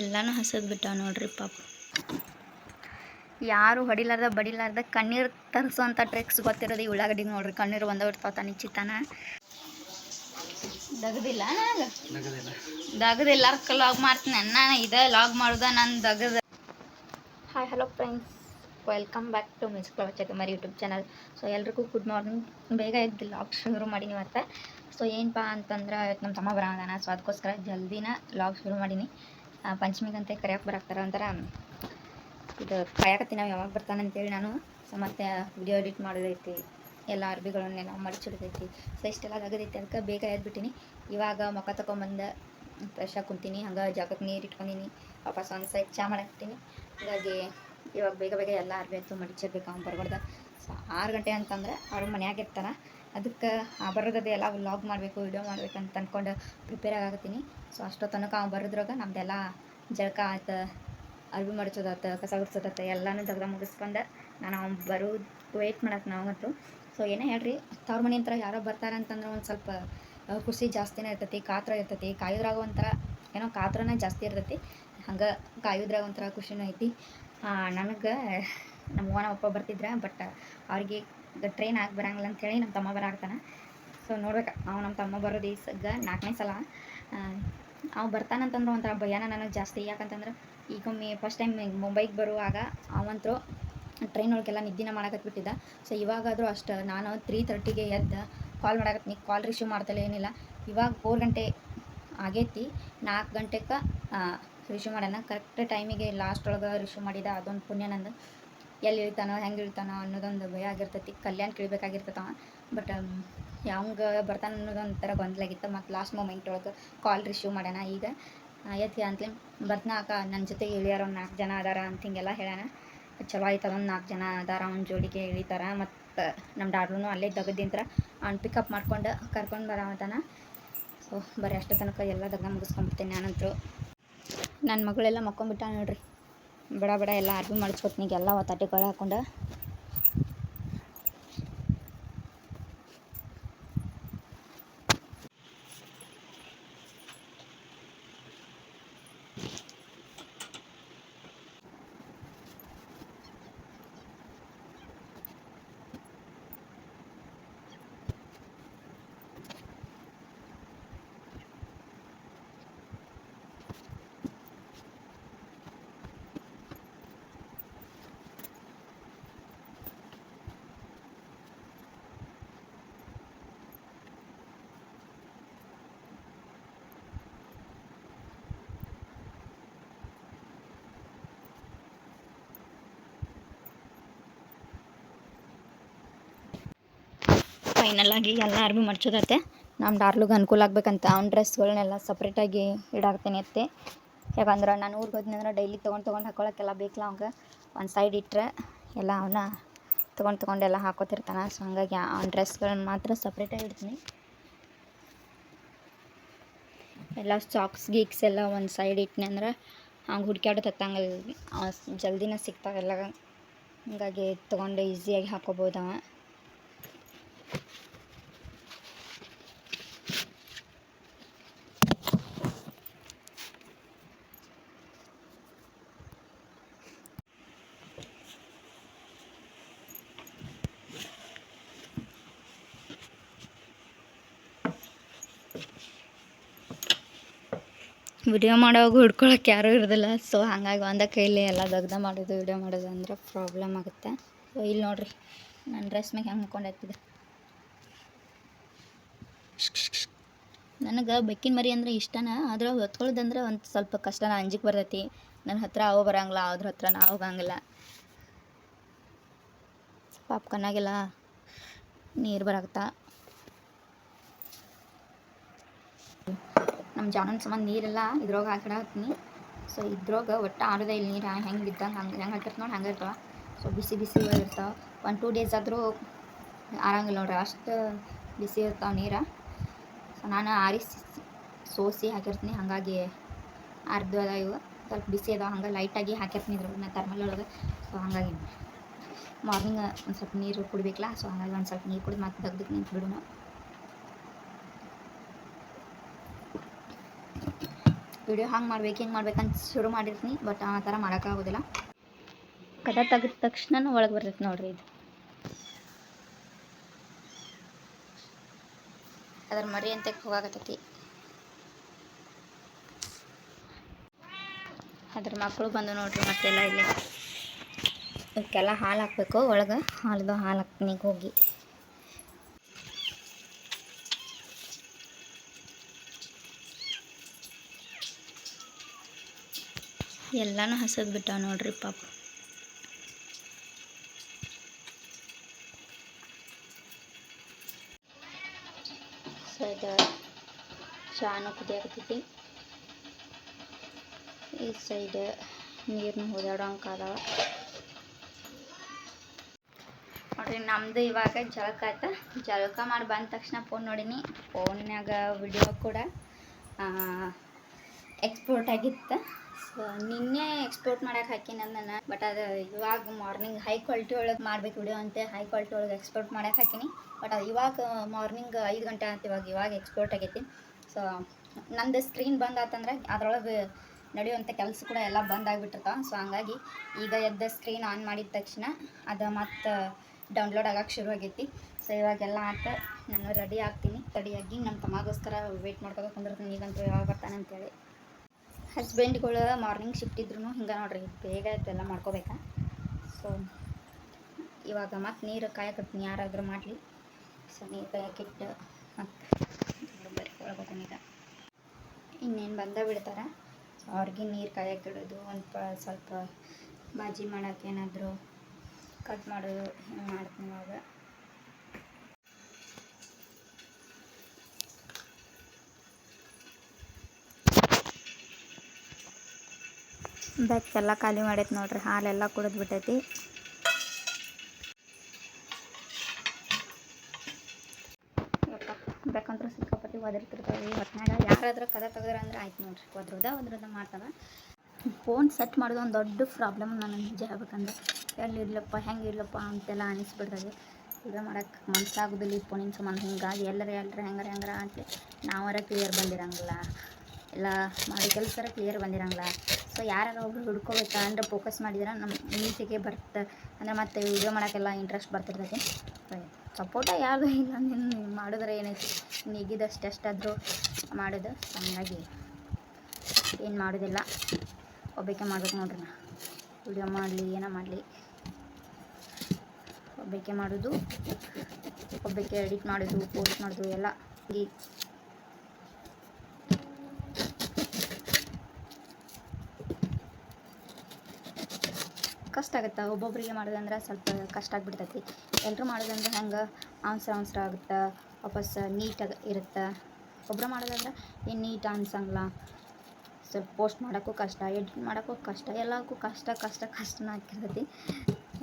ಎಲ್ಲನೂ ಹಸದ್ ಬಿಟ್ಟ ನೋಡ್ರಿ ಪಾಪ. ಯಾರು ಹೊಡಿಲಾರ್ದ ಬಡಿಲಾರ್ದ ಕಣ್ಣೀರು ತರಿಸೋಂಥ ಟ್ರಿಕ್ಸ್ ಗೊತ್ತಿರೋದು ಈ ಉಳ್ಳಾಗಡ್ಡಿ ನೋಡ್ರಿ. ಕಣ್ಣೀರು ಒಂದೇ ಇರ್ತಾವ ತಾನಿ ಚಿತ್ತಾನ. ದಗದಿಲ್ಲ ನಾನು? ದಗದಿಲ್ಲ. ಲಾಗ್ ಮಾಡ್ತೀನಿ. ನಾನು ಇದೇ ಲಾಗ್ ಮಾಡೋದ ನಾನು ದಗದ. Hi hello friends welcome back to music love ಮರಿ ಯೂಟ್ಯೂಬ್ ಚಾನಲ್ ಸೊ ಎಲ್ರಿಗೂ ಗುಡ್ ಮಾರ್ನಿಂಗ್ ಬೇಗ ಇದ್ದಿಲ್ಲ ಲಾಗ್ ಶುರು ಮಾಡೀನಿ ಇವತ್ತು ಸೊ ಏನಪ್ಪ ಅಂತಂದ್ರೆ ನಮ್ಮ ತಮ್ಮ ಬರೋದಾನ ಸೊ ಅದಕ್ಕೋಸ್ಕರ ಜಲ್ದಿನ ಲಾಗ್ ಶುರು ಮಾಡೀನಿ. ಪಂಚಮಿಗಂತೆ ಕರೆಯಕ್ಕೆ ಬರಾಕ್ತಾರ ಒಂಥರ ಇದು ಕಾಯಕತ್ತಿ ನಾವು ಯಾವಾಗ ಬರ್ತಾನೆ ಅಂತೇಳಿ ನಾನು ಮತ್ತೆ ವಿಡಿಯೋ ಎಡಿಟ್ ಮಾಡೋದೈತಿ, ಎಲ್ಲ ಅರ್ಬಿಗಳನ್ನೆಲ್ಲ ಮಡಚಿಡ್ದೈತಿ. ಸೊ ಇಷ್ಟೆಲ್ಲ ಆಗದೈತಿ ಅದಕ್ಕೆ ಬೇಗ ಎದ್ಬಿಟ್ಟಿನಿ. ಇವಾಗ ಮುಖ ತಗೊಂಬಂದು ಫ್ರೆಶ್ ಆಗಿ ಕುಂತೀನಿ. ಹಂಗೆ ಜಾಗಕ್ಕೆ ನೀರು ಇಟ್ಕೊಂಡಿನಿ. ವಾಪಸ್ ಒಂದು ಸೈಡ್ ಚಾ ಮಾಡಾಕ್ತೀನಿ ಹಾಗಾಗಿ ಇವಾಗ ಬೇಗ ಬೇಗ ಎಲ್ಲ ಅರ್ಬಿ ಅಂತೂ ಮಡಿಚಿರ್ಬೇಕು ಅವ್ನು ಬರ್ಬಾರ್ದು. ಸೊ ಆರು ಗಂಟೆ ಅಂತಂದ್ರೆ ಅವ್ರು ಮನೆಯಾಗಿರ್ತಾರೆ ಅದಕ್ಕೆ, ಆ ಬರೋದದ್ದು ಎಲ್ಲ ವ್ಲಾಗ್ ಮಾಡಬೇಕು ವಿಡಿಯೋ ಮಾಡ್ಬೇಕು ಅಂತ ಅಂದ್ಕೊಂಡು ಪ್ರಿಪೇರ್ ಆಗತ್ತೀನಿ ಸೊ ಅಷ್ಟೋ ತನಕ ಅವ್ನು ಬರೋದ್ರಾಗ ನಮ್ದೆಲ್ಲ ಜಳಕ ಆಯ್ತು ಅರ್ಬಿ ಮಡ್ಚೋದಾತ, ಕಸ ಗುಡ್ಸೋದಾತ, ಎಲ್ಲನೂ ತೆಗ್ದು ಮುಗಿಸ್ಕೊಂಡು ನಾನು ಅವ್ನು ಬರೋದು ವೆಯ್ಟ್ ಮಾಡಕ್ಕೆ ನಾವಂತೂ ಸೊ ಏನೇ ಹೇಳ್ರಿ, ತವ್ರ ಮನೆ ಹತ್ರ ಯಾರೋ ಬರ್ತಾರೆ ಅಂತಂದ್ರೆ ಒಂದು ಸ್ವಲ್ಪ ಖುಷಿ ಜಾಸ್ತಿನೇ ಇರ್ತೈತಿ, ಕಾತ್ರ ಇರ್ತೈತಿ. ಕಾಯೋದ್ರಾಗ ಒಂಥರ, ಏನೋ ಕಾತ್ರನೇ ಜಾಸ್ತಿ ಇರ್ತೈತಿ. ಹಂಗೆ ಕಾಯೋದ್ರಾಗ ಒಂಥರ ಖುಷಿನೂ ಐತಿ. ನನಗೆ ನಮ್ಮ ಅವ್ವ ನಮ್ಮ ಅಪ್ಪ ಬರ್ತಿದ್ರೆ ಬಟ್ ಅವ್ರಿಗೆ ಟ್ರೈನ್ ಆಗಿ ಬರಂಗಿಲ್ಲ ಅಂಥೇಳಿ ನಮ್ಮ ತಮ್ಮ ಬರಾಗ್ತಾನೆ ಸೊ ನೋಡ್ಬೇಕು, ಅವ ನಮ್ಮ ತಮ್ಮ ಬರೋದು ಈ ಸಗ್ಗ ನಾಲ್ಕನೇ ಸಲ. ಅವ ಬರ್ತಾನಂತಂದ್ರೆ ಒಂಥರ ಭಯನ ನನಗೆ ಜಾಸ್ತಿ. ಯಾಕಂತಂದ್ರೆ ಈಗೊಮ್ಮೆ ಫಸ್ಟ್ ಟೈಮ್ ಮುಂಬೈಗೆ ಬರುವಾಗ ಅವಂತರು ಟ್ರೈನ್ ಒಳಗೆಲ್ಲ ನಿದ್ದಿನ ಮಾಡಕತ್ಬಿಟ್ಟಿದ್ದ. ಸೊ ಇವಾಗಾದರೂ ಅಷ್ಟು, ನಾನು ತ್ರೀ ತರ್ಟಿಗೆ ಎದ್ದು ಕಾಲ್ ಮಾಡಕತ್ತೀನಿ ಕಾಲ್ ರಿಸೀವ್ ಮಾಡ್ತಲೇ ಏನಿಲ್ಲ. ಇವಾಗ ಫೋರ್ ಗಂಟೆ ಆಗೈತಿ, ನಾಲ್ಕು ಗಂಟೆಗೆ ರಿಸೀವ್ ಮಾಡೋಣ ಕರೆಕ್ಟ್ ಟೈಮಿಗೆ ಲಾಸ್ಟ್ ಒಳಗೆ ರಿಸೀವ್ ಮಾಡಿದ ಅದೊಂದು ಪುಣ್ಯ ನಂದು. ಎಲ್ಲಿ ಇಳಿತಾನೋ ಹೆಂಗೆ ಇಳಿತಾನೋ ಅನ್ನೋದೊಂದು ಭಯ ಆಗಿರ್ತೈತಿ. ಕಲ್ಯಾಣ ಕೇಳಬೇಕಾಗಿರ್ತೈತವ ಬಟ್ ಯಾವಂಗ ಬರ್ತಾನೆ ಅನ್ನೋದೊಂದು ಥರ ಗೊಂದಲಾಗಿತ್ತು. ಮತ್ತು ಲಾಸ್ಟ್ ಮೂಮೆಂಟ್ ಒಳಗೆ ಕಾಲ್ ರಿಸೀವ್ ಮಾಡ್ಯಾನ ಈಗ. ಎತ್ತಿ ಅಂತಲೇ ಬರ್ತನಾಕ ನನ್ನ ಜೊತೆ ಇಳಿಯಾರ, ಒಂದು ನಾಲ್ಕು ಜನ ಅದಾರ ಅಂತ ಹಿಂಗೆಲ್ಲ ಹೇಳ್ಯಾನ. ಚಲೋ ಆಯ್ತು ಅದೊಂದು ನಾಲ್ಕು ಜನ ಅದಾರ, ಅವ್ನ ಜೋಡಿಗೆ ಇಳಿತಾರ. ಮತ್ತು ನಮ್ಮ ಡಾಡ್ರೂ ಅಲ್ಲೇ ದಗದಿಂತ್ರ, ಅವ್ನು ಪಿಕಪ್ ಮಾಡ್ಕೊಂಡು ಕರ್ಕೊಂಡು ಬರೋತಾನ ಸೊ ಬರೀ ಅಷ್ಟು ತನಕ ಎಲ್ಲ ದಗ್ಗ ಮುಗಿಸ್ಕೊಂಡ್ಬಿಡ್ತೀನಿ ನಾನಂತರೂ. ನನ್ನ ಮಗಳೆಲ್ಲ ಮಕ್ಕೊಂಬಿಟ್ಟ ನೋಡ್ರಿ. ಬಡ ಬಡ ಎಲ್ಲ ಅರ್ಬಿ ಮಡ್ಚ್ಕೊತ್ನೀಗ ಎಲ್ಲ ಒತ್ತಾಟಿಗಳು ಹಾಕೊಂಡು ಫೈನಲ್ ಆಗಿ ಎಲ್ಲ ಅರ್ಬಿ ಮಡ್ಚೋದತ್ತೆ ನಮ್ಮ ಡಾರ್ಲಿಗೆ ಅನುಕೂಲ ಆಗ್ಬೇಕಂತ ಅವ್ನ ಡ್ರೆಸ್ಗಳನ್ನೆಲ್ಲ ಸಪ್ರೇಟಾಗಿ ಇಡಾಕ್ತೇನೆ ಅತ್ತೆ. ಯಾಕಂದ್ರೆ ನಾನು ಊರಿಗೆ ಹೋದ್ನಿ ಅಂದ್ರೆ ಡೈಲಿ ತೊಗೊಂಡು ತೊಗೊಂಡು ಹಾಕೊಳಕ್ಕೆಲ್ಲ ಬೇಕಲ್ಲ ಅವಂಗೆ ಒಂದು ಸೈಡ್ ಇಟ್ಟರೆ ಎಲ್ಲ ಅವನ್ನ ತೊಗೊಂಡು ತೊಗೊಂಡು ಎಲ್ಲ ಹಾಕೋತಿರ್ತಾನೆ. ಸೊ ಹಂಗಾಗಿ ಅವ್ನ ಡ್ರೆಸ್ಗಳನ್ನ ಮಾತ್ರ ಸಪ್ರೇಟಾಗಿ ಇಡ್ತೀನಿ. ಎಲ್ಲ ಸಾಕ್ಸ್ ಗೀಕ್ಸ್ ಎಲ್ಲ ಒಂದು ಸೈಡ್ ಇಟ್ನಿ ಅಂದ್ರೆ ಹಂಗೆ ಹುಡ್ಕ್ಯಾಡೋದು ಜಲ್ದಿನ ಸಿಗ್ತಾವೆಲ್ಲ ಹಂಗಾಗಿ ತೊಗೊಂಡು ಈಸಿಯಾಗಿ ಹಾಕೋಬೋದು ಅವ. ವಿಡಿಯೋ ಮಾಡೋವಾಗ ಹುಡ್ಕೊಳಕ್ಕೆ ಯಾರೂ ಇರೋದಿಲ್ಲ. ಸೊ ಹಾಗಾಗಿ ಒಂದ ಕೈಲಿ ಎಲ್ಲ ದಗ್ದ ಮಾಡೋದು ವಿಡಿಯೋ ಮಾಡೋದು ಅಂದ್ರೆ ಪ್ರಾಬ್ಲಮ್ ಆಗುತ್ತೆ. ಸೊ ಇಲ್ಲಿ ನೋಡ್ರಿ ನನ್ನ ಡ್ರೆಸ್ ಮ್ಯಾಗೆ ಹೆಂಗೆ ಮುಕ್ಕೊಂಡೈತಿದೆ ನನಗೆ ಬೆಕ್ಕಿನ ಮರಿ ಅಂದ್ರೆ ಇಷ್ಟನ, ಆದ್ರೆ ಹೊತ್ಕೊಳ್ಳೋದಂದ್ರೆ ಒಂದು ಸ್ವಲ್ಪ ಕಷ್ಟನ ಅಂಜಿಕೆ ಬರ್ತೈತಿ. ನನ್ನ ಹತ್ರ ಅವು ಬರಂಗಿಲ್ಲ ಅದ್ರ ಹತ್ರ ನಾವು ಹೋಗಂಗಿಲ್ಲ. ಪಾಪ ನೀರು ಬರಾಕತ್ತಾ. ನಮ್ಮ ಜಾನನ ಸಂಬಂಧ ನೀರೆಲ್ಲ ಇದ್ರೊಳಗೆ ಹಾಕಿಡತ್ತೀನಿ ಸೊ ಇದ್ರೊಳಗೆ ಒಟ್ಟು ಆಡೋದೇ ಇಲ್ಲಿ ನೀರು ಹೆಂಗೆ ಬಿದ್ದಂಗೆ ಹಂಗೆ ಹೆಂಗೆ ಹಾಕಿರ್ತ ನೋಡಿ ಹಂಗೆ ಇರ್ತಾವೆ. ಸೊ ಬಿಸಿ ಬಿಸಿ ಇರ್ತಾವೆ. ಒನ್ ಟೂ ಡೇಸ್ ಆದರೂ ಆರಂಗಿಲ್ಲ ನೋಡ್ರಿ ಅಷ್ಟು ಬಿಸಿ ಇರ್ತಾವೆ ನೀರು. ಸೊ ನಾನು ಆರಿಸಿ ಸೋಸಿ ಹಾಕಿರ್ತೀನಿ ಹಾಗಾಗಿ ಅರ್ಧ ಇವು. ಸ್ವಲ್ಪ ಬಿಸಿ ಅದಾವೆ. ಹಂಗೆ ಲೈಟಾಗಿ ಹಾಕಿರ್ತೀನಿ ಇದ್ರೊಳಗೆ. ನಾ ಥರ್ಮಲ್ ಒಳಗೆ. ಸೊ ಹಾಗಾಗಿ ಮಾರ್ನಿಂಗ್ ಒಂದು ಸ್ವಲ್ಪ ನೀರು ಕುಡಿಬೇಕಲ್ಲ ಸೊ ಹಾಗಾಗಿ ಒಂದು ಸ್ವಲ್ಪ ನೀರು ಕುಡಿದು ಮತ್ತೆ ತೆಗ್ದಕ್ಕೆ ನಿಂತು ಬಿಡೋಣ ವಿಡಿಯೋ ಹಂಗೆ ಮಾಡ್ಬೇಕು, ಹಿಂಗೆ ಮಾಡ್ಬೇಕಂತ ಶುರು ಮಾಡಿರ್ತೀನಿ, ಬಟ್ ಆ ಥರ ಮಾಡೋಕ್ಕಾಗೋದಿಲ್ಲ. ಕದ ತೆಗೆದ ತಕ್ಷಣ ಒಳಗೆ ಬರ್ತೈತೆ ನೋಡ್ರಿ ಇದು. ಅದ್ರ ಮರಿ ಅಂತ ಹೋಗಾಕತ್ತೈತಿ. ಅದ್ರ ಮಕ್ಕಳು ಬಂದು ನೋಡ್ರಿ ಮತ್ತೆಲ್ಲ ಇಲ್ಲಿ. ಇದಕ್ಕೆಲ್ಲ ಹಾಲು ಹಾಕ್ಬೇಕು, ಒಳಗೆ ಹಾಲದು ಹಾಲು ಹಾಕ್ತೀನಿ ಹೋಗಿ ಎಲ್ಲನೂ ಹಸದ್ ಬಿಟ್ಟಾವ ನೋಡ್ರಿ ಪಾಪ. ಸೊ ಇದು ಚಾನು ಕುದಿಯಾಕತ್ತೈತಿ. ಈ ಸೈಡ್ ನೀರನ್ನ ಹೋದಾಡೋಂಗೆ ಅದಾವ ನೋಡ್ರಿ, ನಮ್ದು ಇವಾಗ ಜಳಕ ಆಯ್ತು? ಜಳಕ ಮಾಡಿ ಬಂದ ತಕ್ಷಣ ಫೋನ್ ನೋಡೀನಿ. ಫೋನ್ಯಾಗ ವಿಡಿಯೋ ಕೂಡ ಎಕ್ಸ್ಪೋರ್ಟ್ ಆಗಿತ್ತು. ಸೊ ನಿನ್ನೆ ಎಕ್ಸ್ಪೋರ್ಟ್ ಮಾಡಕ್ಕೆ ಹಾಕಿನ ನಾನು ಬಟ್ ಅದು ಇವಾಗ ಮಾರ್ನಿಂಗ್ ಹೈ ಕ್ವಾಲಿಟಿ ಒಳಗೆ ಮಾಡ್ಬೇಕು ವಿಡಿಯೋ ಅಂತ ಹೈ ಕ್ವಾಲಿಟಿ ಒಳಗೆ ಎಕ್ಸ್ಪೋರ್ಟ್ ಮಾಡಕ್ಕೆ ಹಾಕಿನಿ. ಬಟ್ ಅದು ಇವಾಗ ಮಾರ್ನಿಂಗ್ ಐದು ಗಂಟೆ ಅಂತ ಇವಾಗ ಇವಾಗ ಎಕ್ಸ್ಪೋರ್ಟ್ ಆಗೈತಿ. ಸೊ ನಂದು ಸ್ಕ್ರೀನ್ ಬಂದ್ ಆತಂದ್ರೆ ಅದ್ರೊಳಗೆ ನಡೆಯುವಂಥ ಕೆಲಸ ಕೂಡ ಎಲ್ಲ ಬಂದ್ ಆಗಿಬಿಟ್ಟಿರ್ತಾವ. ಸೊ ಹಂಗಾಗಿ ಈಗ ಎದ್ದ ಸ್ಕ್ರೀನ್ ಆನ್ ಮಾಡಿದ ತಕ್ಷಣ ಅದು ಮತ್ತೆ ಡೌನ್ಲೋಡ್ ಆಗಕ್ಕೆ ಶುರು ಆಗೈತಿ. ಸೊ ಇವಾಗೆಲ್ಲ ಆತ, ನಾನು ರೆಡಿ ಆಗ್ತೀನಿ. ರೆಡಿಯಾಗಿ ನಮ್ಮ ತಮ್ಮಗೋಸ್ಕರ ವೇಟ್ ಮಾಡ್ಕೊತ ಕುಂದಿರ್ತೀನಿ, ಈಗಂತೂ ಯಾವಾಗ ಬರ್ತಾನೆ ಅಂತೇಳಿ. ಹಸ್ಬೆಂಡ್ಗಳು ಮಾರ್ನಿಂಗ್ ಶಿಫ್ಟ್ ಇದ್ರು ಹಿಂಗೆ ನೋಡ್ರಿ, ಬೇಗ ಇದೆಲ್ಲ ಮಾಡ್ಕೋಬೇಕಾ? ಸೊ ಇವಾಗ ಮತ್ತೆ ನೀರು ಕಾಯಕತ್ತೀನಿ ಯಾರಾದರೂ ಮಾಡಲಿ. ಸೊ ನೀರು ಕಾಯಕ್ಕಿಟ್ಟು ಮತ್ತೆ ಬರೀ ಒಳಗೋತೀನಿ ಈಗ. ಇನ್ನೇನು ಬಂದ ಬಿಡ್ತಾರೆ? ಅವ್ರಿಗೆ ನೀರು ಕಾಯಕ್ಕಿಡೋದು ಒಂದು ಪ, ಸ್ವಲ್ಪ ಬಾಜಿ ಮಾಡೋಕ್ಕೇನಾದರೂ ಕಟ್ ಮಾಡೋದು, ಹಿಂಗೆ ಮಾಡ್ತೀನಿ ಇವಾಗ. ಬೆಕ್ಕೆಲ್ಲ ಖಾಲಿ ಮಾಡೈತೆ ನೋಡ್ರಿ, ಹಾಲೆಲ್ಲ ಕುಡಿದು ಬಿಟ್ಟೈತಿ. ಬೇಕಂದ್ರೆ ಸಿಕ್ಕಾಪಟ್ಟಿ ಒದರ್ತಿರ್ತಾವೆ ಈ ಯಾರಾದರೂ ಕದ ತೆಗ್ದಾರ ಅಂದ್ರೆ ಆಯ್ತು ನೋಡ್ರಿ, ಒದ್ರದ ಒದ್ರದ ಮಾಡ್ತಾವೆ ಫೋನ್ ಸೆಟ್ ಮಾಡೋದು ಒಂದು ದೊಡ್ಡ ಪ್ರಾಬ್ಲಮ್ ನಾನು ನಿಜ ಹೇಳ್ಬೇಕಂದ್ರೆ, ಎಲ್ಲಿ ಇರ್ಲಪ್ಪ, ಹೆಂಗೆ ಇರ್ಲಪ್ಪ ಅಂತೆಲ್ಲ ಅನಿಸ್ಬಿಡ್ತದೆ. ಈಗ ಮಾಡೋಕ್ಕೆ ಮನಸ್ಸಾಗೋದಿಲ್ಲ ಈ ಫೋನಿನ ಸಂಬಂಧ, ಹಿಂಗಾಗಿ ಎಲ್ಲರ ಎಲ್ಲರ ಹೆಂಗಾರ ಹೆಂಗಾರ ಅಂತ ನಾವರ ಕ್ಲಿಯರ್ ಬಂದಿರಂಗಿಲ್ಲ. ಎಲ್ಲ ಮಾಡಿ ಕೆಲಸರ ಕ್ಲಿಯರ್ ಬಂದಿರಂಗಿಲ್ಲ. ಸೊ ಯಾರು ಒಬ್ರು ಹುಡ್ಕೋಬೇಕಾ ಅಂದ್ರೆ ಫೋಕಸ್ ಮಾಡಿದ್ರೆ ನಮ್ಮ ನೀಟಿಗೆ ಬರ್ತ, ಅಂದರೆ ಮತ್ತೆ ವಿಡಿಯೋ ಮಾಡೋಕ್ಕೆಲ್ಲ ಇಂಟ್ರೆಸ್ಟ್ ಬರ್ತಿರ್ತೈತಿ. ಸಪೋರ್ಟ ಯಾರು ಇಲ್ಲ, ನೀನು ಮಾಡಿದ್ರೆ ಏನೈತಿ ನೀಗಿದಷ್ಟು ಎಷ್ಟಾದರೂ ಮಾಡೋದು, ಹಂಗಾಗಿ ಏನು ಮಾಡೋದಿಲ್ಲ. ಒಬ್ಬಕ್ಕೆ ಮಾಡ್ಬೇಕು ನೋಡ್ರಿ ನಾ. ವಿಡಿಯೋ ಮಾಡಲಿ, ಏನೋ ಮಾಡಲಿ. ಒಬ್ಬಕ್ಕೆ ಮಾಡೋದು ಒಬ್ಬಕ್ಕೆ ಎಡಿಟ್ ಮಾಡೋದು ಪೋಸ್ಟ್ ಮಾಡೋದು, ಎಲ್ಲ. ಈ ಕಷ್ಟ ಆಗುತ್ತೆ? ಒಬ್ಬೊಬ್ಬರಿಗೆ ಮಾಡೋದಂದ್ರೆ ಸ್ವಲ್ಪ ಕಷ್ಟ ಆಗಿಬಿಡ್ತೈತಿ. ಎಲ್ಲರೂ ಮಾಡೋದಂದ್ರೆ ಹೆಂಗೆ ಆನ್ಸರ್ ಆನ್ಸರ್ ಆಗುತ್ತೆ, ವಾಪಸ್ ನೀಟಾಗಿ ಇರುತ್ತೆ. ಒಬ್ಬರು ಮಾಡೋದಂದ್ರೆ ಏನು ನೀಟ್ ಅನ್ಸಂಗಿಲ್ಲ. ಸ್ವಲ್ಪ ಪೋಸ್ಟ್ ಮಾಡೋಕ್ಕೂ ಕಷ್ಟ ಎಡಿಟ್ ಮಾಡೋಕ್ಕೂ ಕಷ್ಟ ಎಲ್ಲಕ್ಕೂ ಕಷ್ಟ ಕಷ್ಟ, ಕಷ್ಟನ ಆಗಿರ್ತೈತಿ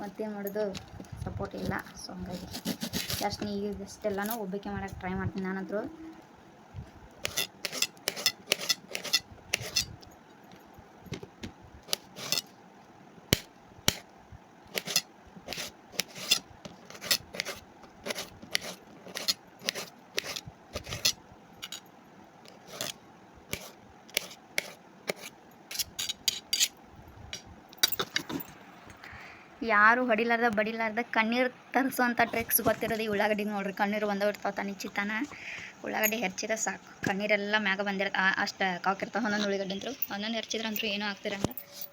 ಮತ್ತೇನು ಮಾಡೋದು? ಸಪೋರ್ಟ್ ಇಲ್ಲ. ಸೊ ಹಂಗಾಗಿ ಜಸ್ಟ್ ನೀವು ಇಷ್ಟೆಲ್ಲನೂ ಒಬ್ಬಕ್ಕೆ ಮಾಡೋಕ್ಕೆ ಟ್ರೈ ಮಾಡ್ತೀನಿ. ನಾನಂತರೂ ಯಾರು ಹೊಡಿಲಾರ್ದ, ಬಡಿಲಾರ್ದ ಕಣ್ಣೀರು ತರಿಸುವಂಥ ಟ್ರಿಕ್ಸ್ ಗೊತ್ತಿರೋದು ಈ ಉಳ್ಳಾಗಡ್ಡಿ ನೋಡ್ರಿ. ಕಣ್ಣೀರು ಒಂದೇ ಇರ್ತಾವ ತಾನೆ ಚಿತ್ತಾನ. ಉಳ್ಳಾಗಡ್ಡಿ ಹೆರ್ಚಿದ್ರೆ ಸಾಕು. ಕಣ್ಣೀರೆಲ್ಲ ಮ್ಯಾಗ ಬಂದಿರತ್ತೆ ಅಷ್ಟು ಕಾಕಿರ್ತಾವೆ. ಒಂದೊಂದು ಉಳ್ಳಾಗಡ್ಡಿ ಅಂತರು ಒಂದೊಂದು ಹೆರ್ಚಿದ್ರೆ ಅಂತೂ ಏನೂ ಆಗ್ತಿರಂಗ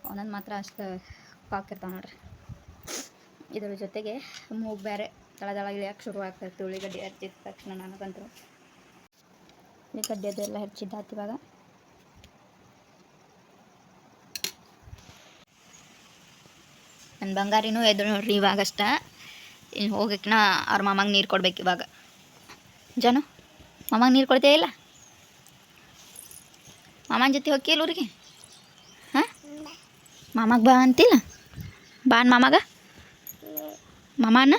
ಒಂದೊಂದು ಮಾತ್ರ ಅಷ್ಟು ಕಾಕಿರ್ತಾವೆ ನೋಡ್ರಿ. ಇದ್ರ ಜೊತೆಗೆ ಮೂಗು ಬೇರೆ ದಳ ಇಳಿಯಕ್ಕೆ ಇಳಿಯೋಕೆ ಶುರು ಆಗ್ತೈತೆ ಉಳ್ಳಿಗಡ್ಡಿ ಹೆರ್ಚಿದ ತಕ್ಷಣ ನನಗಂತರು ಉಳ್ಳಿಗಡ್ಡಿ ಅದೆಲ್ಲ ಹೆಚ್ಚಿದ್ದಾತು ಇವಾಗ. ನನ್ನ ಬಂಗಾರಿನೂ ಎದ್ದು ನೋಡ್ರಿ ಇವಾಗಷ್ಟ. ಇನ್ನು ಹೋಗಕ್ಕಿನ ಅವ್ರ ಮಾಮಾಗೆ ನೀರು ಕೊಡ್ಬೇಕು ಇವಾಗ. ಜನು ಮಾಮಾಗೆ ನೀರು ಕೊಡ್ತೇ ಇಲ್ಲ? ಮಾಮನ ಜೊತೆ ಹೋಗಿಲ್ಲ ಊರಿಗೆ? ಹಾಂ? ಮಾಮಾಗೆ ಬಾ ಅಂತಿಲ್ಲ? ಬಾನ್ ಮಾಮಾಗ? ಮಾಮಾನ?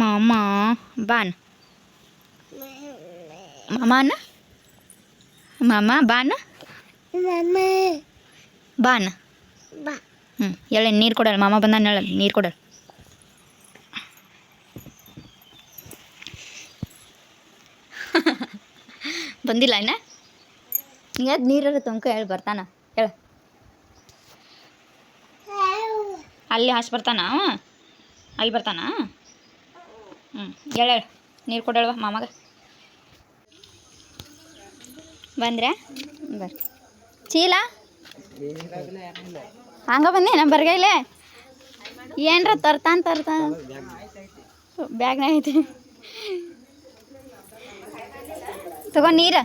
ಮಾಮ ಬಾನ್ ಮಾಮಾನ? ಮಾಮ ಬಾನ ಬಾನ್ ಹ್ಞೂ ಹೇಳಿ ನೀರು ಕೊಡಲ್ಲ, ಮಾಮ ಬಂದ ಹೇಳಲ್ಲ ನೀರು ಕೊಡಲ್ಲ ಬಂದಿಲ್ಲ ಇನ್ನ? ಎದ್ದು ನೀರಲ್ಲ ತುಮಕ ಹೇಳಿ ಬರ್ತಾನ, ಹೇಳ. ಅಲ್ಲಿ ಹಾಸ್ ಬರ್ತಾನ ಅಲ್ಲಿ ಬರ್ತಾನ? ಹ್ಞೂ ಹೇಳ ನೀರು ಕೊಡಲ್ವ ಮಾಮಗ. ಬಂದ್ರೆ? ಬರ್ರಿ. ಚೀಲ? ಹಂಗ ಬಂದಿ ನಮ್ಮ ಬರ್ಗೈಲೆ. ಏನ್ರ ತರ್ತಾನ ತರ್ತಾನ. ಬ್ಯಾಗ್ನಾಗ ಐತಿ. ತಗೋ ನೀರ.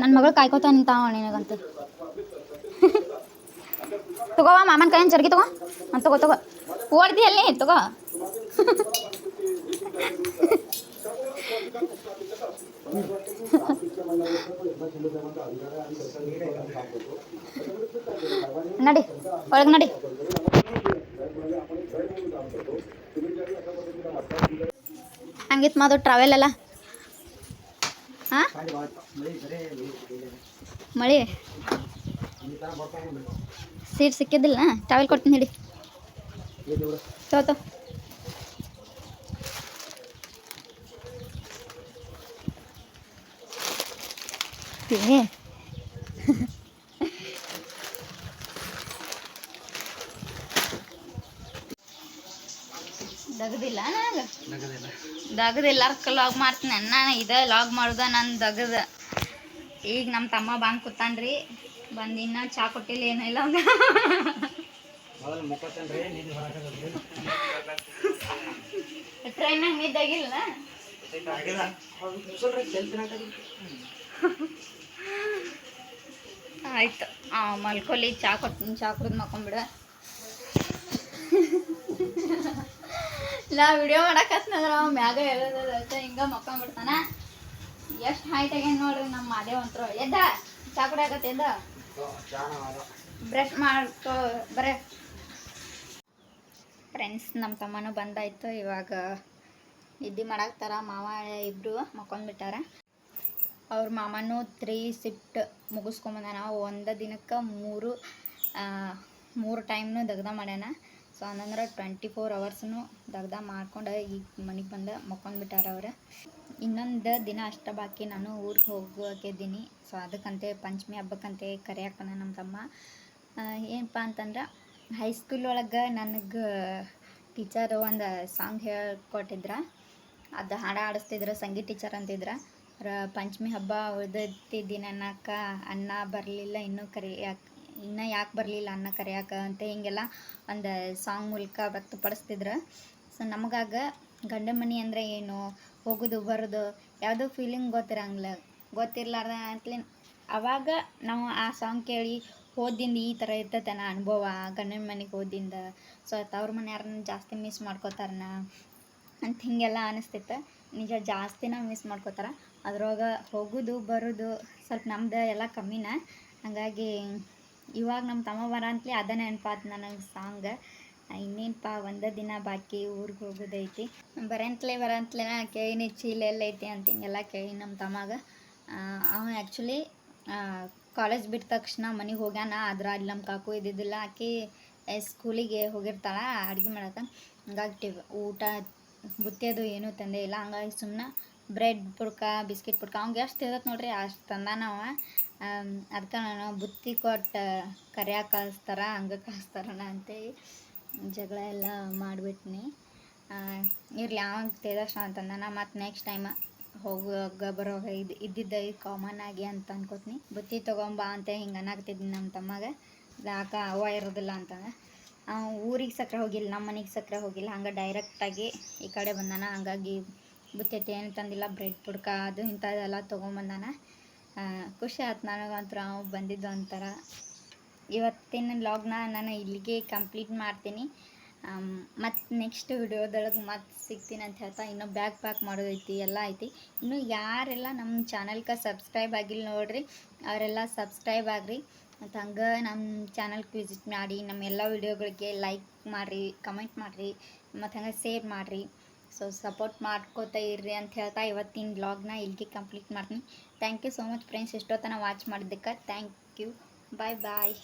ನನ್ನ ಮಗಳು ಕಾಯ್ಕೋತ ನಿಂತಾವ ತಗೋವ ಮಾಮನ ಕೈಯನ್ ಚರ್ಗಿ ತಗೋ. ಅಂತ ತಗೋ ತಗೋ. ಓಡ್ದಿ ಅಲ್ಲಿ, ತಗೋ. ನಡಿ, ಒಳಗೆ ನಡಿ. ಹಂಗಿತ್ತು ಮಾದು ಟ್ರಾವೆಲ್ ಎಲ್ಲ ಹಾಂ? ಮಳೆ? ಸೀಟ್ ಸಿಕ್ಕಿದ್ದಿಲ್ಲ? ಟ್ರಾವೆಲ್ ಕೊಡ್ತೀನಿ ಹಿಡಿ. ತೋತು ಏ. ದಗದಿಲ್ಲ ದಗದ ಲಾಗ್ ಮಾಡ್ತೀನಿ. ನಾನು ಇದ ಲಾಗ್ ಮಾಡುದ ನನ್ನ ದಗದ. ಈಗ ನಮ್ಮ ತಮ್ಮ ಬಂದು ಕೂತಾನ್ರಿ. ಬಂದು ಇನ್ನ ಚಾ ಕೊಟ್ಟಿಲ್ಲ ಏನಿಲ್ಲ ಟ್ರೈನಾಗ ನಿದ್ದಾಗಿಲ್ಲ ಆಯ್ತು. ಆ ಮಲ್ಕೊಲಿ ಚಾ ಕೊಟ್ಟು ಚಾ ಕುಡಿದು ಮಕ್ಕೊಂಬಿಡ. ನಾ ವಿಡಿಯೋ ಮಾಡಕತ್ನಂದ್ರ ಅವ ಮ್ಯಾಗ ಹೇಳೋದೈತೆ ಹಿಂಗ ಮಕ್ಕೊಂಬಿಡ್ತಾನ. ಎಷ್ಟು ಹೈಟ್ ಆಗ್ಯಾನ ನೋಡ್ರಿ ನಮ್ಮ ಮಾದೇವ್ ಅಂತರು ಎದ್ದ ಚಾ ಕುಡಿಯಾಕತ್ತ ಎದ್ದ ಬ್ರಷ್ ಮಾಡ್ಕೋ, ಬರ. ಫ್ರೆಂಡ್ಸ್ ನಮ್ಮ ತಮ್ಮನೂ ಬಂದಾಯ್ತು. ಇವಾಗ ನಿದ್ದೆ ಮಾಡಾಕ್ತಾರ ಮಾವ ಇಬ್ಬರು ಮಕ್ಕೊಂಡ್ಬಿಟ್ಟಾರ ಅವ್ರ ಮಾಮನು ತ್ರೀ ಶಿಫ್ಟ್ ಮುಗಿಸ್ಕೊಂಬಂದಾನ ಒಂದು ದಿನಕ್ಕೆ ಮೂರು ಮೂರು ಟೈಮ್ನು ದಗ್ದ ಮಾಡ್ಯಾನ. ಸೊ ಹಂಗಂದ್ರೆ ಟ್ವೆಂಟಿ ಫೋರ್ ಅವರ್ಸ್ನು ದಗ್ದ ಮಾಡ್ಕೊಂಡು ಈಗ ಮನೆಗೆ ಬಂದು ಮಕ್ಕೊಂಡ್ಬಿಟ್ಟಾರ ಅವ್ರು. ಇನ್ನೊಂದು ದಿನ ಅಷ್ಟ ಬಾಕಿ ನಾನು ಊರಿಗೆ ಹೋಗೋಕಿದ್ದೀನಿ. ಸೊ ಅದಕ್ಕಂತೆ ಪಂಚಮಿ ಹಬ್ಬಕ್ಕಂತೆ ಕರೆಯಾಕನ ನಮ್ಮ ತಮ್ಮ. ಏನಪ್ಪ ಅಂತಂದ್ರೆ ಹೈಸ್ಕೂಲ್ ಒಳಗೆ ನನಗೆ ಟೀಚರ್ ಒಂದು ಸಾಂಗ್ ಹೇಳ್ಕೊಟ್ಟಿದ್ರ. ಅದು ಹಾಡ ಆಡಿಸ್ತಿದ್ರು ಸಂಗೀತ ಟೀಚರ್ ಅಂತಿದ್ರ. ಪಂಚಮಿ ಹಬ್ಬ ಉಳ್ದೈತಿ ದಿನ ಅನ್ನಕ್ಕ ಅನ್ನ ಬರಲಿಲ್ಲ, ಇನ್ನೂ ಕರಿಯಾಕ ಇನ್ನೂ ಯಾಕೆ ಬರಲಿಲ್ಲ ಅನ್ನ ಕರಿಯಾಕ ಅಂತ ಹಿಂಗೆಲ್ಲ ಒಂದು ಸಾಂಗ್ ಮೂಲಕ ವ್ಯಕ್ತಪಡಿಸ್ತಿದ್ರು. ಸೊ ನಮಗಾಗ ಗಂಡ ಮನೆ ಅಂದರೆ ಏನು, ಹೋಗೋದು, ಬರೋದು, ಯಾವುದೋ ಫೀಲಿಂಗ್ ಗೊತ್ತಿರಂಗಿಲ್ಲ. ಗೊತ್ತಿರ್ಲಾರ್ದ ಅಂತಲೇ ಅವಾಗ ನಾವು ಆ ಸಾಂಗ್ ಕೇಳಿ ಹೋದಿಂದ ಈ ಥರ ಇರ್ತೈತನ ಅನುಭವ ಗಂಡನ ಮನೆಗೆ ಹೋದಿಂದ ಸೊ ತವ್ರ ಮನೆ ಯಾರನ್ನ ಜಾಸ್ತಿ ಮಿಸ್ ಮಾಡ್ಕೋತಾರನ ಅಂತ ಹಿಂಗೆಲ್ಲ ಅನಿಸ್ತಿತ್ತು. ನಿಜ ಜಾಸ್ತಿನ ಮಿಸ್ ಮಾಡ್ಕೋತಾರೆ. ಅದ್ರೊಳಗೆ ಹೋಗೋದು, ಬರೋದು ಸ್ವಲ್ಪ ನಮ್ದು ಎಲ್ಲ ಕಮ್ಮಿನ. ಹಾಗಾಗಿ ಇವಾಗ ನಮ್ಮ ತಮ್ಮ ಬರ ಅಂತಲೇ ಅದ ನೆನಪಾತು ನನಗೆ ಸಾಂಗ್. ಇನ್ನೇನಪ್ಪ ಒಂದೇ ದಿನ ಬಾಕಿ ಊರಿಗೆ ಹೋಗೋದೈತಿ. ಬರಂತಲೇ ಬರಂತಲೇ ಕೇಳಿನಿ ಚೀಲ ಎಲ್ಲ ಐತಿ ಅಂತ ಹಿಂಗೆಲ್ಲ ಕೇಳಿ ನಮ್ಮ ತಮ್ಮಾಗ. ಅವ ಆ್ಯಕ್ಚುಲಿ ಕಾಲೇಜ್ ಬಿಟ್ಟ ತಕ್ಷಣ ಮನೆಗೆ ಹೋಗ್ಯಾನ. ಆದ್ರೆ ಅಲ್ಲಿ ನಮ್ಮ ಕಾಕು ಇದ್ದಿದ್ದಿಲ್ಲ. ಆಕಿ ಸ್ಕೂಲಿಗೆ ಹೋಗಿರ್ತಾಳ, ಅಡುಗೆ ಮಾಡಕ್ಕೆ ಹಂಗಾಗಿ ಟಿ, ಊಟ ಬುತ್ತಿಯದು ಏನೂ ತಂದೆ ಇಲ್ಲ. ಹಂಗಾಗಿ ಸುಮ್ಮನೆ ಬ್ರೆಡ್ ಪುಡ್ಕ, ಬಿಸ್ಕಿಟ್ ಪುಡ್ಕ, ಅವ್ಗೆ ಎಷ್ಟು ತಿಂದತ್ ನೋಡ್ರಿ, ಅಷ್ಟು ತಂದಾನವ ಅದಕ್ಕೆ ನಾನು ಬುತ್ತಿ ಕೊಟ್ಟು ಕರಿಯಾಕ ಕಳಿಸ್ತಾರ ಹಂಗೆ ಕಳಿಸ್ತಾರಣ ಅಂತೇಳಿ ಜಗಳ ಎಲ್ಲ ಮಾಡಿಬಿಟ್ನಿ. ಇರ್ಲಿ ಯಾವಾಗ ತೇದಷ್ಟ ಅಂತಂದಾನ ಮತ್ತು ನೆಕ್ಸ್ಟ್ ಟೈಮ್ ಹೋಗುವಾಗ ಬರೋವಾಗ ಇದು, ಇದ್ದಿದ್ದ ಕಾಮನ್ ಆಗಿ ಅಂತ ಅನ್ಕೋತೀನಿ. ಬುತ್ತಿ ತೊಗೊಂಬ ಅಂತ ಹಿಂಗೆ ಅನ್ನಕತ್ತಿದ್ದೀನಿ ನಮ್ಮ ತಮ್ಮಗೆ. ಯಾಕ ಅವ ಇರೋದಿಲ್ಲ ಅಂತಂದ್ರೆ ಊರಿಗೆ ಸಕ್ಕರೆ ಹೋಗಿಲ್ಲ ನಮ್ಮ ಮನೆಗೆ ಸಕ್ಕರೆ ಹೋಗಿಲ್ಲ. ಹಂಗೆ ಡೈರೆಕ್ಟಾಗಿ ಈ ಕಡೆ ಬಂದಾನ. ಹಂಗಾಗಿ ಬುತ್ತಿ ಏನು ತಂದಿಲ್ಲ, ಬ್ರೆಡ್, ಪುಡ್ಕ, ಅದು ಇಂಥದ್ದೆಲ್ಲ ತೊಗೊಂಬಂದಾನ. ಖುಷಿ ಆಯ್ತು ನನಗಂತೂ ನಾವು ಬಂದಿದ್ದು ಒಂಥರ. ಇವತ್ತಿನ ಲಾಗ್ನ ನಾನು ಇಲ್ಲಿಗೆ ಕಂಪ್ಲೀಟ್ ಮಾಡ್ತೀನಿ. ಮತ್ತು ನೆಕ್ಸ್ಟ್ ವಿಡಿಯೋದೊಳಗೆ ಮತ್ತೆ ಸಿಗ್ತೀನಿ ಅಂತ ಹೇಳ್ತಾ ಇನ್ನೂ ಬ್ಯಾಗ್ ಪ್ಯಾಕ್ ಮಾಡೋದೈತಿ ಎಲ್ಲ ಐತಿ. ಇನ್ನು ಯಾರೆಲ್ಲ ನಮ್ಮ ಚಾನಲ್ಗೆ ಸಬ್ಸ್ಕ್ರೈಬ್ ಆಗಿಲ್ಲ ನೋಡ್ರಿ, ಅವರೆಲ್ಲ ಸಬ್ಸ್ಕ್ರೈಬ್ ಆಗ್ರಿ. ಮತ್ತು ಹಂಗೆ ನಮ್ಮ ಚಾನಲ್ಗೆ ವಿಸಿಟ್ ಮಾಡಿ ನಮ್ಮ ಎಲ್ಲ ವಿಡಿಯೋಗಳಿಗೆ ಲೈಕ್ ಮಾಡಿರಿ ಕಮೆಂಟ್ ಮಾಡಿರಿ ಮತ್ತು ಹಂಗೆ ಶೇರ್ ಮಾಡಿರಿ. ಸೊ ಸಪೋರ್ಟ್ ಮಾಡ್ಕೋತಾ ಇರ್ರಿ ಅಂತ ಹೇಳ್ತಾ ಇವತ್ತಿನ ಬ್ಲಾಗ್ನ ಇಲ್ಲಿಗೆ ಕಂಪ್ಲೀಟ್ ಮಾಡ್ತೀನಿ. Thank you so much friends ಎಷ್ಟೊತ್ತನ watch ಮಾಡಿದ್ದಕ್ಕೆ ಥ್ಯಾಂಕ್ ಯು ಬಾಯ್ ಬಾಯ್